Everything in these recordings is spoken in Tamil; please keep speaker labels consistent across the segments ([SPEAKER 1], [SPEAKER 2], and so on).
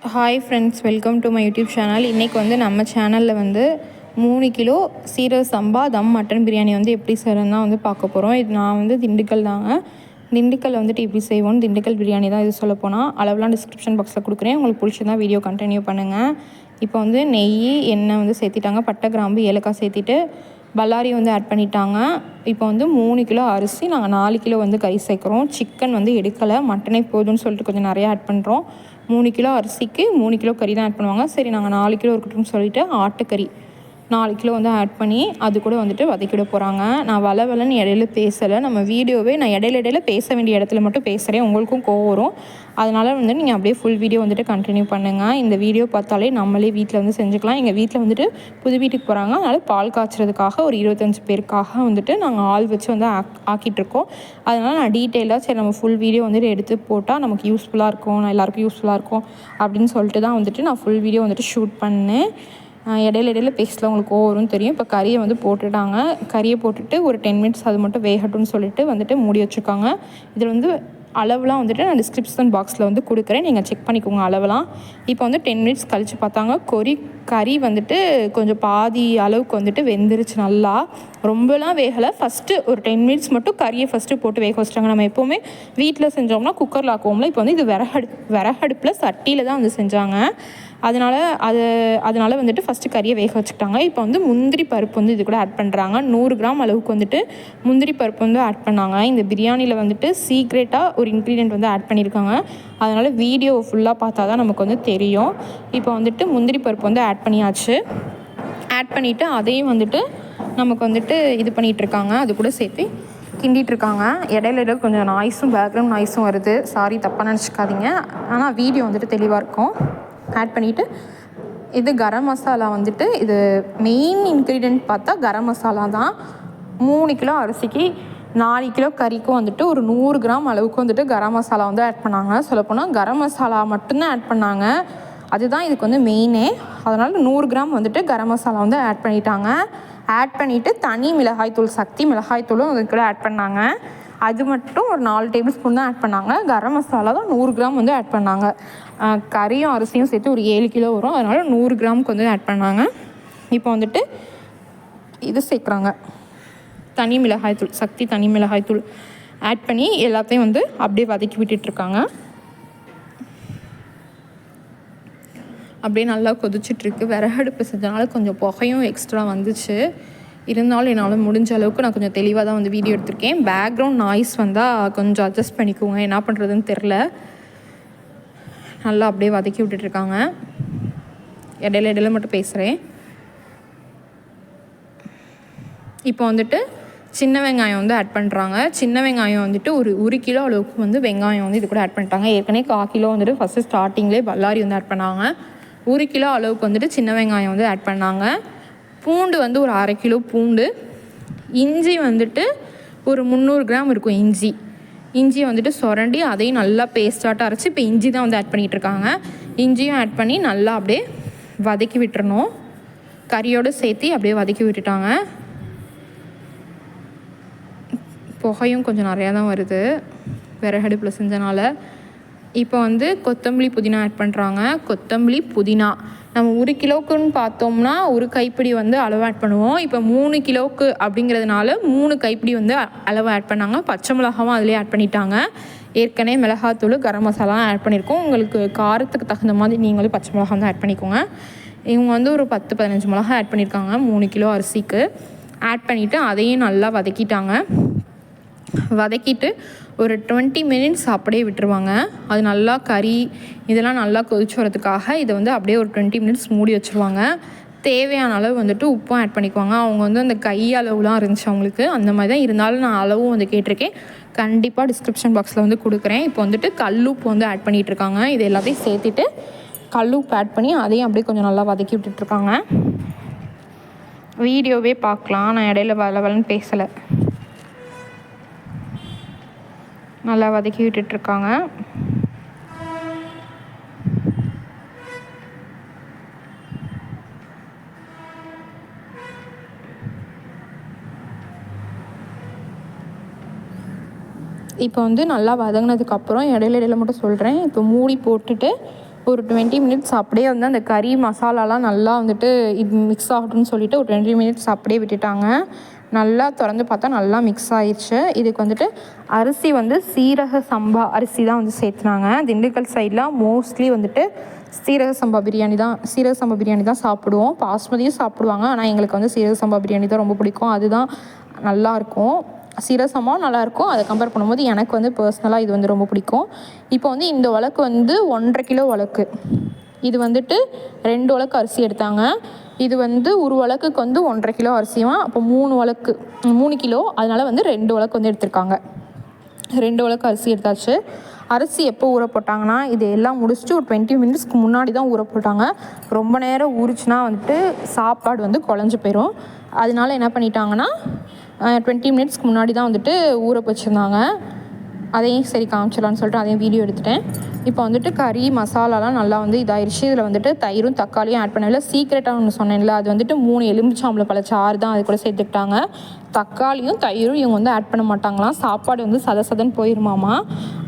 [SPEAKER 1] Hi friends welcome to my YouTube channel இன்றைக்கி வந்து நம்ம சேனலில் வந்து மூணு கிலோ சீரக சம்பா தம் மட்டன் பிரியாணி வந்து எப்படி செய்கிறதுன்னு தான் வந்து பார்க்க போகிறோம் இது நான் வந்து திண்டுக்கல் தாங்க. திண்டுக்கல் வந்துட்டு எப்படி செய்வோம் திண்டுக்கல் பிரியாணி தான் இது சொல்ல போனால் அளவுலாம் டிஸ்கிரிப்ஷன் பாக்ஸில் கொடுக்குறேன். உங்களுக்கு பிடிச்சதான் வீடியோ கண்டினியூ பண்ணுங்கள் இப்போ வந்து நெய் எண்ணெய் வந்து சேர்த்திட்டாங்க. பட்டை கிராம்பு ஏலக்காய் சேர்த்திட்டு பல்லாரி வந்து ஆட் பண்ணிட்டாங்க. இப்போ வந்து மூணு கிலோ அரிசி நாங்கள் நாலு கிலோ வந்து கறி சேர்க்குறோம். சிக்கன் வந்து எடுக்கலை. மட்டனே போதும்னு சொல்லிட்டு கொஞ்சம் நிறையா ஆட் பண்ணுறோம் மூணு கிலோ அரிசிக்கு மூணு கிலோ கறி தான் ஆட் பண்ணுவாங்க. சரி நாங்கள் நாலு கிலோ இருக்கட்டும்னு சொல்லிட்டு ஆட்டுக்கறி. நாலு கிலோ வந்து ஆட் பண்ணி அது கூட வந்துட்டு வதக்கிட போகிறாங்க நான் வள வளன்னு இடையில பேசலை. நம்ம வீடியோவே நான் இடையில இடையில பேச வேண்டிய இடத்துல மட்டும் பேசுகிறேன் உங்களுக்கும் கோவம் வரும். அதனால் வந்து நீங்கள் அப்படியே ஃபுல் வீடியோ வந்துட்டு கண்டினியூ பண்ணுங்கள் இந்த வீடியோ பார்த்தாலே நம்மளே வீட்டில் வந்து செஞ்சுக்கலாம். எங்கள் வீட்டில் வந்துட்டு புது வீட்டுக்கு போகிறாங்க அதனால் பால் காய்ச்சறதுக்காக ஒரு இருபத்தஞ்சி பேருக்காக வந்துட்டு நாங்கள் ஆள் வச்சு வந்து ஆக் ஆக்கிட்டுருக்கோம் அதனால் நான் டீட்டெயிலாக சரி நம்ம ஃபுல் வீடியோ வந்துட்டு எடுத்து போட்டால் நமக்கு யூஸ்ஃபுல்லாக இருக்கும். நான் எல்லாருக்கும் யூஸ்ஃபுல்லாக இருக்கும். அப்படின்னு சொல்லிட்டு தான் வந்துட்டு நான் ஃபுல் வீடியோ வந்துட்டு ஷூட் பண்ணேன். இடையில இடையில பேஸ்ட்டில் உங்களுக்கு ஓவரும் தெரியும். இப்போ கறியை வந்து போட்டுட்டாங்க. கறியை போட்டுட்டு ஒரு டென் மினிட்ஸ் அது மட்டும் வேகட்டும்னு சொல்லிட்டு வந்துட்டு மூடி வச்சுருக்காங்க. இதில் வந்து அளவுலாம் வந்துட்டு நான் டிஸ்கிரிப்ஷன் பாக்ஸில் வந்து கொடுக்குறேன். நீங்கள் செக் பண்ணிக்கோங்க அளவெலாம் இப்போ வந்து டென் மினிட்ஸ் கழித்து பார்த்தாங்க. கொரி கறி வந்துட்டு கொஞ்சம் பாதி அளவுக்கு வந்துட்டு வெந்துருச்சு நல்லா. ரொம்பலாம் வேகலை. ஃபஸ்ட்டு ஒரு டென் மினிட்ஸ் மட்டும் கறியை ஃபஸ்ட்டு போட்டு வேக வச்சிட்டாங்க. நம்ம எப்போவுமே வீட்டில் செஞ்சோம்னா குக்கரில் ஆக்குவோம்ல. இப்போ வந்து இது விறகடு விறகடுப்பில் சட்டியில் தான் வந்து செஞ்சாங்க. அதனால் அது அதனால் வந்துட்டு ஃபஸ்ட்டு கறியை வேக வச்சுக்கிட்டாங்க. இப்போ வந்து முந்திரி பருப்பு வந்து இது கூட ஆட் பண்ணுறாங்க நூறு கிராம் அளவுக்கு வந்துட்டு முந்திரி பருப்பு வந்து ஆட் பண்ணாங்க. இந்த பிரியாணியில் வந்துட்டு சீக்ரெட்டாக ஒரு இன்க்ரீடியன்ட் வந்து ஆட் பண்ணியிருக்காங்க. அதனால் வீடியோ ஃபுல்லாக பார்த்தா தான் நமக்கு வந்து தெரியும். இப்போ வந்துட்டு முந்திரி பருப்பு வந்து ஆட் பண்ணியாச்சு. ஆட் பண்ணிவிட்டு அதையும் வந்துட்டு நமக்கு வந்துட்டு இது பண்ணிகிட்ருக்காங்க. அது கூட சேர்த்து கிண்டிகிட்ருக்காங்க. இடையில இடையில கொஞ்சம் நாய்ஸும் பேக்ரவுண்ட் நாய்ஸும் வருது. சாரி தப்பாக நினச்சிக்காதீங்க. ஆனால் வீடியோ வந்துட்டு தெளிவாக இருக்கும். ஆட் பண்ணிவிட்டு இது கரம் மசாலா வந்துட்டு இது மெயின் இன்க்ரீடியன்ட் பார்த்தா கரம் மசாலா தான். மூணு கிலோ அரிசிக்கு நாலு கிலோ கறிக்கும் வந்துட்டு ஒரு நூறு கிராம் அளவுக்கு வந்துட்டு கரம் மசாலா வந்து ஆட் பண்ணாங்க. சொல்லப்போனால் கரம் மசாலா மட்டும்தான் ஆட் பண்ணாங்க. அதுதான் இதுக்கு வந்து மெயினே அதனால் நூறு கிராம் வந்துட்டு கரம் மசாலா வந்து ஆட் பண்ணிட்டாங்க. ஆட் பண்ணிவிட்டு தனி மிளகாய்த்தூள் சக்தி மிளகாய்த்தூளும் அது கூட ஆட் பண்ணாங்க. அது மட்டும் ஒரு நாலு டேபிள் ஸ்பூன் தான் ஆட் பண்ணாங்க. கரம் மசாலா தான் நூறு கிராம் வந்து ஆட் பண்ணாங்க. கறியும் அரிசியும் சேர்த்து ஒரு ஏழு கிலோ வரும். அதனால் நூறு கிராமுக்கு வந்து ஆட் பண்ணாங்க. இப்போ வந்துட்டு இது சேர்க்குறாங்க. தனி மிளகாய்த்தூள் சக்தி தனி மிளகாய்த்தூள் ஆட் பண்ணி எல்லாத்தையும் வந்து அப்படியே வதக்கி விட்டுட்ருக்காங்க அப்படியே நல்லா கொதிச்சிட்ருக்கு. விறகடுப்பு செஞ்சனால கொஞ்சம் புகையும் எக்ஸ்ட்ரா வந்துச்சு. இருந்தாலும் என்னால் முடிஞ்ச அளவுக்கு நான் கொஞ்சம் தெளிவாக தான் வந்து வீடியோ எடுத்திருக்கேன். பேக்ரவுண்ட் நாய்ஸ் வந்தால் கொஞ்சம் அட்ஜஸ்ட் பண்ணிக்கோங்க. என்ன பண்ணுறதுன்னு தெரில நல்லா அப்படியே வதக்கி விட்டுட்ருக்காங்க. இடையில இடையில மட்டும் பேசுகிறேன் இப்போ வந்துட்டு சின்ன வெங்காயம் வந்து ஆட் பண்ணுறாங்க சின்ன வெங்காயம் வந்துட்டு ஒரு ஒரு கிலோ அளவுக்கு வந்து வெங்காயம் வந்து இது கூட ஆட் பண்ணிட்டாங்க. ஏற்கனவே கா கிலோ வந்துட்டு ஃபஸ்ட்டு ஸ்டார்டிங்லேயே பல்லாரி வந்து ஆட் பண்ணாங்க. ஒரு கிலோ அளவுக்கு வந்துட்டு சின்ன வெங்காயம் வந்து ஆட் பண்ணாங்க. பூண்டு வந்து ஒரு அரை கிலோ பூண்டு. இஞ்சி வந்துட்டு ஒரு முந்நூறு கிராம் இருக்கும் இஞ்சி. இஞ்சியை வந்துட்டு சுரண்டி அதையும் நல்லா பேஸ்டாட்டாக அரைச்சி இப்போ இஞ்சி தான் வந்து ஆட் பண்ணிகிட்டு இருக்காங்க. இஞ்சியும் ஆட் பண்ணி நல்லா அப்படியே வதக்கி விட்டுறணும். கறியோடு சேர்த்து அப்படியே வதக்கி விட்டுட்டாங்க. புகையும் கொஞ்சம் நிறையா தான் வருது. விறகடுப்பில் செஞ்சனால. இப்போ வந்து கொத்தமல்லி புதினா ஆட் பண்ணுறாங்க கொத்தமல்லி புதினா. நம்ம ஒரு கிலோக்குன்னு பார்த்தோம்னா ஒரு கைப்பிடி வந்து அளவு ஆட் பண்ணுவோம். இப்போ மூணு கிலோவுக்கு அப்படிங்கிறதுனால மூணு கைப்பிடி வந்து அளவு ஆட் பண்ணாங்க. பச்சை மிளகாவும் அதிலே ஆட் பண்ணிட்டாங்க. ஏற்கனவே மிளகாத்தூள் கரம் மசாலா ஆட் பண்ணியிருக்கோம். உங்களுக்கு காரத்துக்கு தகுந்த மாதிரி நீங்களும் பச்சை மிளகா வந்து ஆட் பண்ணிக்கோங்க. இவங்க வந்து ஒரு பத்து பதினஞ்சு மிளகா ஆட் பண்ணியிருக்காங்க. மூணு கிலோ அரிசிக்கு. ஆட் பண்ணிவிட்டு அதையும் நல்லா வதக்கிட்டாங்க. வதக்கிட்டு ஒரு டுவெண்ட்டி மினிட்ஸ் அப்படியே விட்டுருவாங்க. அது நல்லா கறி இதெல்லாம் நல்லா கொதிச்சு வரதுக்காக இதை வந்து அப்படியே ஒரு டுவெண்ட்டி மினிட்ஸ் மூடி வச்சுருவாங்க. தேவையான அளவு வந்துட்டு உப்பும் ஆட் பண்ணிக்குவாங்க. அவங்க வந்து அந்த கை அளவுலாம் இருந்துச்சு அவங்களுக்கு. அந்த மாதிரி தான் இருந்தாலும் நான் அளவும் வந்து கேட்டிருக்கேன். கண்டிப்பாக டிஸ்கிரிப்ஷன் பாக்ஸில் வந்து கொடுக்குறேன். இப்போ வந்துட்டு கல்லுப்பு வந்து ஆட் பண்ணிகிட்டு இருக்காங்க. இது எல்லாத்தையும் சேர்த்துட்டு கல்லுப்பு ஆட் பண்ணி அதையும் அப்படியே கொஞ்சம் நல்லா வதக்கி விட்டுட்ருக்காங்க வீடியோவே பார்க்கலாம். நான் இடையில வள வளன்னு பேசலை. நல்லா வதக்கி விட்டுட்ருக்காங்க. இப்போ வந்து நல்லா வதங்கினதுக்கப்புறம் இடையில இடையில மட்டும் சொல்கிறேன் இப்போ மூடி போட்டுட்டு ஒரு டுவெண்ட்டி மினிட்ஸ் அப்படியே வந்து அந்த கறி மசாலாலாம் நல்லா வந்துட்டு இது மிக்ஸ் ஆகட்டும்னு சொல்லிட்டு ஒரு டுவெண்ட்டி மினிட்ஸ் அப்படியே விட்டுட்டாங்க. நல்லா திறந்து பார்த்தா நல்லா மிக்ஸ் ஆயிடுச்சு. இதுக்கு வந்துட்டு அரிசி வந்து சீரக சம்பா அரிசி தான் வந்து சேர்த்துனாங்க. திண்டுக்கல் சைடில் மோஸ்ட்லி வந்துட்டு சீரக சம்பா பிரியாணி தான் சீரக சம்பா பிரியாணி தான் சாப்பிடுவோம். பாஸ்மதியும் சாப்பிடுவாங்க. ஆனால் எங்களுக்கு வந்து சீரக சம்பா பிரியாணி தான் ரொம்ப பிடிக்கும். அதுதான் நல்லாயிருக்கும் சீரக நல்லாயிருக்கும் அதை கம்பேர் பண்ணும்போது எனக்கு வந்து பர்சனலாக இது வந்து ரொம்ப பிடிக்கும். இப்போ வந்து இந்த வழக்கு வந்து ஒன்றரை கிலோ வழக்கு. இது வந்துட்டு ரெண்டு உலக்கு அரிசி எடுத்தாங்க. இது வந்து ஒரு உலக்குக்கு வந்து ஒன்றரை கிலோ அரிசியும் அப்போ மூணு உலக்கு மூணு கிலோ அதனால் வந்து ரெண்டு உலக்கு வந்து எடுத்திருக்காங்க. ரெண்டு உலக்கு அரிசி எடுத்தாச்சு. அரிசி எப்போ ஊற போட்டாங்கன்னா இது எல்லாம் முடிச்சுட்டு ஒரு டுவெண்ட்டி மினிட்ஸ்க்கு முன்னாடி தான் ஊற போட்டாங்க. ரொம்ப நேரம் ஊறிச்சுன்னா வந்துட்டு சாப்பாடு வந்து குழஞ்சி போயிடும் அதனால என்ன பண்ணிட்டாங்கன்னா டுவெண்ட்டி மினிட்ஸ்க்கு முன்னாடி தான் வந்துட்டு ஊற வச்சுருந்தாங்க அதையும் சரி காமிச்சிடலான்னு சொல்லிட்டு அதையும் வீடியோ எடுத்துட்டேன். இப்போ வந்துட்டு கறி மசாலாலாம் நல்லா வந்து இதாயிருச்சு. இதில் வந்துட்டு தயிரும் தக்காளியும் ஆட் பண்ணல சீக்கிரட்டாக ஒன்று சொன்னேன்ல அது வந்துட்டு மூணு எலுமிச்சாம்பளை பழ சாறு தான் அது கூட சேர்த்துக்கிட்டாங்க. தக்காளியும் தயிரும் இவங்க வந்து ஆட் பண்ண மாட்டாங்களாம். சாப்பாடு வந்து சத சதன் போயிருமாமா.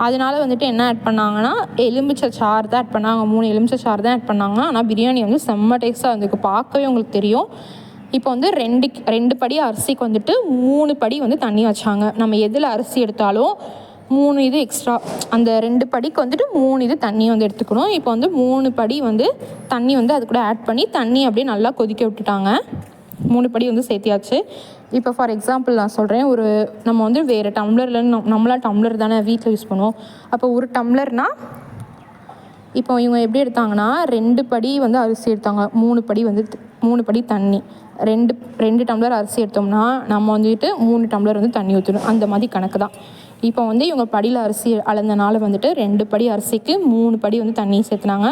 [SPEAKER 1] அதனால வந்துட்டு என்ன ஆட் பண்ணாங்கன்னா எலுமிச்சை சாறு தான் ஆட் பண்ணாங்க. மூணு எலுமிச்சை சாறு தான் ஆட் பண்ணாங்க ஆனால் பிரியாணி வந்து செம்ம டேஸ்ட்டாக இருந்துருக்கு பார்க்கவே உங்களுக்கு தெரியும். இப்போ வந்து ரெண்டு ரெண்டு படி அரிசிக்கு வந்துட்டு மூணு படி வந்து தண்ணி வச்சாங்க. நம்ம எதில் அரிசி எடுத்தாலும் மூணு இது எக்ஸ்ட்ரா அந்த ரெண்டு படிக்கு வந்துட்டு மூணு இது தண்ணி வந்து எடுத்துக்கணும். இப்போ வந்து மூணு படி வந்து தண்ணி வந்து அது கூட ஆட் பண்ணி தண்ணி அப்படியே நல்லா கொதிக்க விட்டுட்டாங்க. மூணு படி வந்து சேர்த்தியாச்சு. இப்போ ஃபார் எக்ஸாம்பிள் நான் சொல்கிறேன் ஒரு நம்ம வந்து வேறு டம்ளரில் நம் நம்மளாம் டம்ளர் தானே வீட்டில் யூஸ் பண்ணுவோம். அப்போ ஒரு டம்ளர்னால் இப்போ இவங்க எப்படி எடுத்தாங்கன்னா ரெண்டு படி வந்து அரிசி எடுத்தாங்க. மூணு படி வந்து மூணு படி தண்ணி. ரெண்டு ரெண்டு டம்ளர் அரிசி எடுத்தோம்னா நம்ம வந்துட்டு மூணு டம்ளர் வந்து தண்ணி ஊற்றணும் அந்த மாதிரி கணக்கு தான். இப்போ வந்து இவங்க படியில் அரிசி அளந்தனால வந்துட்டு ரெண்டு படி அரிசிக்கு மூணு படி வந்து தண்ணி சேர்த்துனாங்க.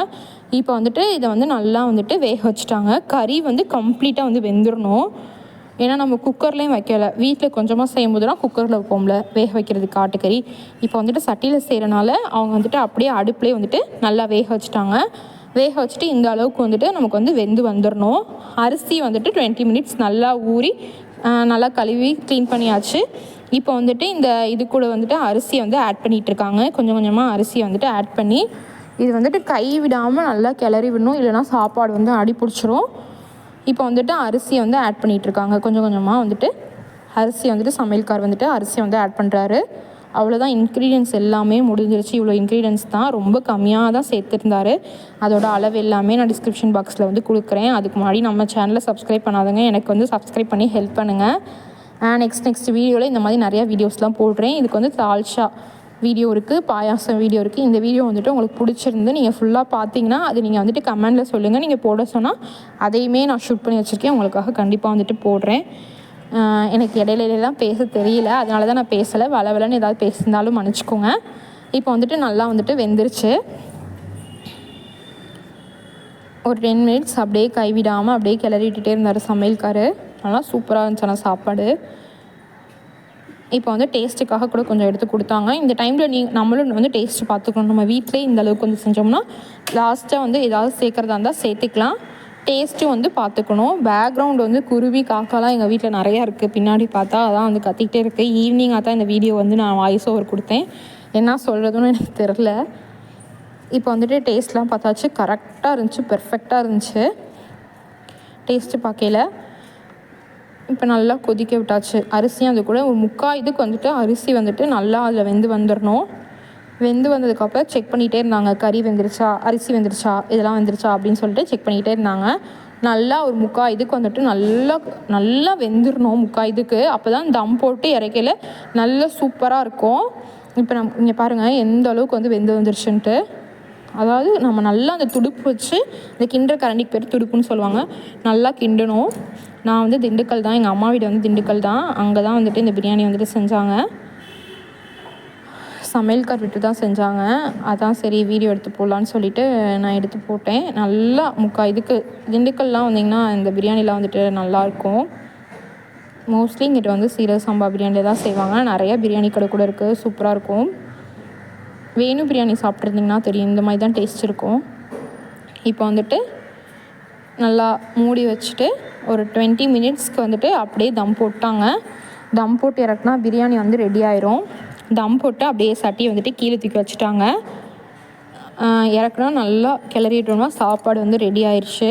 [SPEAKER 1] இப்போ வந்துட்டு இதை வந்து நல்லா வந்துட்டு வேக வச்சுட்டாங்க. கறி வந்து கம்ப்ளீட்டாக வந்து வெந்துடணும் ஏன்னா நம்ம குக்கர்லேயும் வைக்கலை. வீட்டில் கொஞ்சமாக செய்யும் போதுலாம் குக்கரில் வைப்போம்ல வேக வைக்கிறது காட்டுக்கறி இப்போ வந்துட்டு சட்டியில் செய்கிறனால அவங்க வந்துட்டு அப்படியே அடுப்புலேயே வந்துட்டு நல்லா வேக வச்சுட்டாங்க. வேக வச்சுட்டு இந்த அளவுக்கு வந்துட்டு நமக்கு வந்து வெந்து வந்துடணும் அரிசி வந்துட்டு டுவெண்ட்டி மினிட்ஸ் நல்லா ஊறி நல்லா கழுவி க்ளீன் பண்ணியாச்சு. இப்போ வந்துட்டு இந்த இது கூட வந்துட்டு அரிசியை வந்து ஆட் பண்ணிகிட்டு இருக்காங்க. கொஞ்சம் கொஞ்சமாக அரிசியை வந்துட்டு ஆட் பண்ணி இது வந்துட்டு கை விடாமல் நல்லா கிளறி விடணும். இல்லைன்னா சாப்பாடு வந்து அடி பிடிச்சிரும். இப்போ வந்துட்டு அரிசியை வந்து ஆட் பண்ணிகிட்ருக்காங்க இருக்காங்க. கொஞ்சம் கொஞ்சமாக வந்துட்டு அரிசியை வந்துட்டு சமையல்கார் வந்துட்டு அரிசியை வந்து ஆட் பண்ணுறாரு அவ்வளோதான் இன்க்ரீடியன்ஸ் எல்லாமே முடிஞ்சிருச்சு. இவ்வளோ இன்க்ரீடியன்ஸ் தான் ரொம்ப கம்மியாக தான் சேர்த்துருந்தாரு. அதோட அளவு எல்லாமே நான் டிஸ்கிரிப்ஷன் பாக்ஸில் வந்து கொடுக்குறேன். அதுக்கு முன்னாடி நம்ம சேனலை சப்ஸ்கிரைப் பண்ணாதங்க. எனக்கு வந்து சப்ஸ்கிரைப் பண்ணி ஹெல்ப் பண்ணுங்கள் நெக்ஸ்ட் நெக்ஸ்ட் வீடியோவில் இந்த மாதிரி நிறையா வீடியோஸ்லாம் போடுறேன். இதுக்கு வந்து தால்ஷா வீடியோ இருக்குது பாயாசம் வீடியோ இருக்குது இந்த வீடியோ வந்துட்டு உங்களுக்கு பிடிச்சிருந்து நீங்கள் ஃபுல்லாக பார்த்தீங்கன்னா அது நீங்கள் வந்துட்டு கமெண்டில் சொல்லுங்கள் நீங்கள் போட சொன்னால் அதையுமே நான் ஷூட் பண்ணி வச்சுருக்கேன். உங்களுக்காக கண்டிப்பாக வந்துட்டு போடுறேன். எனக்கு இடையில பேச தெரியல. அதனால தான் நான் பேசலை. வளவலன்னு ஏதாவது பேசியிருந்தாலும் மன்னிச்சிக்கோங்க. இப்போ வந்துட்டு நல்லா வந்துட்டு வெந்துருச்சு. ஒரு டென் மினிட்ஸ் அப்படியே கைவிடாமல் அப்படியே கிளறிட்டுட்டே இருந்தார் சமையல்காரு. நல்லா சூப்பராக இருந்துச்சு ஆனால் சாப்பாடு. இப்போ வந்து டேஸ்ட்டுக்காக கூட கொஞ்சம் எடுத்து கொடுத்தாங்க. இந்த டைமில் நீ நம்மளும் வந்து டேஸ்ட்டு பார்த்துக்கணும். நம்ம வீட்டிலே இந்த அளவுக்கு வந்து செஞ்சோம்னா லாஸ்ட்டாக வந்து ஏதாவது சேர்க்குறதா இருந்தால் சேர்த்துக்கலாம். டேஸ்ட்டும் வந்து பார்த்துக்கணும். பேக்ரவுண்ட் வந்து குருவி காக்காலாம் எங்கள் வீட்டில் நிறையா இருக்குது பின்னாடி பார்த்தா அதான் வந்து கத்திக்கிட்டே இருக்குது ஈவினிங்காக தான் இந்த வீடியோ வந்து நான் வாய்ஸ் ஓவர் கொடுத்தேன். என்ன சொல்கிறதுன்னு எனக்கு தெரில இப்போ வந்துட்டு டேஸ்ட்லாம் பார்த்தாச்சு. கரெக்டாக இருந்துச்சு. பெர்ஃபெக்டாக இருந்துச்சு. டேஸ்ட்டு பார்க்கையில இப்போ நல்லா கொதிக்க விட்டாச்சு. அரிசியும் அது கூட ஒரு முக்கால் இதுக்கு வந்துட்டு அரிசி வந்துட்டு நல்லா அதில் வெந்து வந்துடணும் வெந்து வந்ததுக்கப்புறம் செக் பண்ணிகிட்டே இருந்தாங்க. கறி வெந்துருச்சா அரிசி வெந்துருச்சா இதெல்லாம் வெந்துருச்சா அப்படின்னு சொல்லிட்டு செக் பண்ணிகிட்டே இருந்தாங்க. நல்லா ஒரு முக்கா இதுக்கு வந்துட்டு நல்லா நல்லா வெந்துடணும் முக்கா இதுக்கு. அப்போ தான் தம் போட்டு இறக்கையில் நல்லா சூப்பராக இருக்கும். இப்போ நம் இங்கே பாருங்கள் எந்த அளவுக்கு வந்து வெந்து வந்துருச்சுன்ட்டு. அதாவது நம்ம நல்லா அந்த துடுப்பு வச்சு இந்த கிண்டுற கரண்டிக்கு பேர் துடுப்புன்னு சொல்லுவாங்க. நல்லா கிண்டணும். நான் வந்து திண்டுக்கல் தான் எங்கள் அம்மா வீடு வந்து திண்டுக்கல் தான். அங்கே தான் வந்துட்டு இந்த பிரியாணி வந்துட்டு செஞ்சாங்க. சமையல்கார் விட்டு தான் செஞ்சாங்க. அதான் சரி வீடியோ எடுத்து போடலான்னு சொல்லிட்டு நான் எடுத்து போட்டேன். நல்லா முக்கா இதுக்கு திண்டுக்கல்லாம் வந்திங்கன்னா இந்த பிரியாணிலாம் வந்துட்டு நல்லாயிருக்கும் மோஸ்ட்லி இங்கிட்ட வந்து சீரக சம்பா பிரியாணி தான் செய்வாங்க. நிறைய பிரியாணி கடை கூட இருக்குது சூப்பராக இருக்கும். வேணும் பிரியாணி சாப்பிட்ருந்தீங்கன்னா தெரியும். இந்த மாதிரி தான் டேஸ்ட் இருக்கும். இப்போ வந்துட்டு நல்லா மூடி வச்சுட்டு ஒரு டுவெண்ட்டி மினிட்ஸ்க்கு வந்துட்டு அப்படியே தம் போட்டாங்க. தம் போட்டு இறக்குனா பிரியாணி வந்து ரெடி ஆயிரும். தம் போட்டு அப்படியே சட்டியை வந்துட்டு கீழே தூக்கி வச்சுட்டாங்க. இறக்குனா நல்லா கிளறிட்டோம்னா சாப்பாடு வந்து ரெடி ஆயிடுச்சு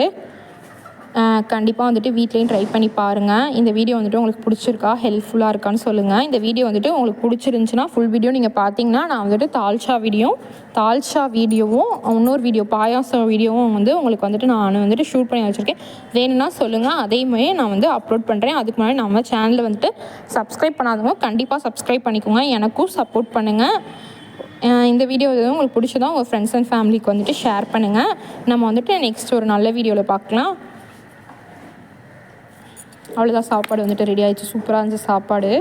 [SPEAKER 1] கண்டிப்பாக வந்துட்டு வீட்லேயும் ட்ரை பண்ணி பாருங்கள் இந்த வீடியோ வந்துட்டு உங்களுக்கு பிடிச்சிருக்கா? ஹெல்ப்ஃபுல்லாக இருக்கான்னு சொல்லுங்கள் இந்த வீடியோ வந்துட்டு உங்களுக்கு பிடிச்சிருந்துச்சின்னா ஃபுல் வீடியோ நீங்கள் பார்த்தீங்கன்னா நான் வந்துட்டு தால்ச்சா வீடியோ தால்ச்சா வீடியோவும் இன்னொரு வீடியோ பாயாசம் வீடியோவும் வந்து உங்களுக்கு வந்துட்டு நான் வந்துட்டு ஷூட் பண்ணி வச்சுருக்கேன். வேணும்னா சொல்லுங்கள் அதேமாதிரி நான் வந்து அப்லோட் பண்ணுறேன் அதுக்கு முன்னாடி நம்ம சேனலில் வந்துட்டு சப்ஸ்கிரைப் பண்ணாதவங்க கண்டிப்பாக சப்ஸ்கிரைப் பண்ணிக்கோங்க. எனக்கும் சப்போர்ட் பண்ணுங்கள் இந்த வீடியோ வந்து உங்களுக்கு பிடிச்சதா உங்கள் ஃப்ரெண்ட்ஸ் அண்ட் ஃபேமிலிக்கு வந்துட்டு ஷேர் பண்ணுங்கள் நம்ம வந்துட்டு நெக்ஸ்ட் ஒரு நல்ல வீடியோவில் பார்க்கலாம் அவ்வளோதான் சாப்பாடு வந்துட்டு ரெடி ஆகிடுச்சு சூப்பராக இருந்துச்சு சாப்பாடு.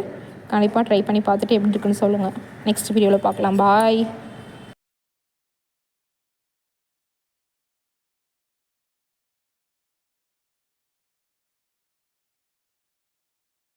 [SPEAKER 1] கண்டிப்பாக ட்ரை பண்ணி பார்த்துட்டு எப்படி இருக்குன்னு சொல்லுங்கள் நெக்ஸ்ட் வீடியோவில் பார்க்கலாம். பாய்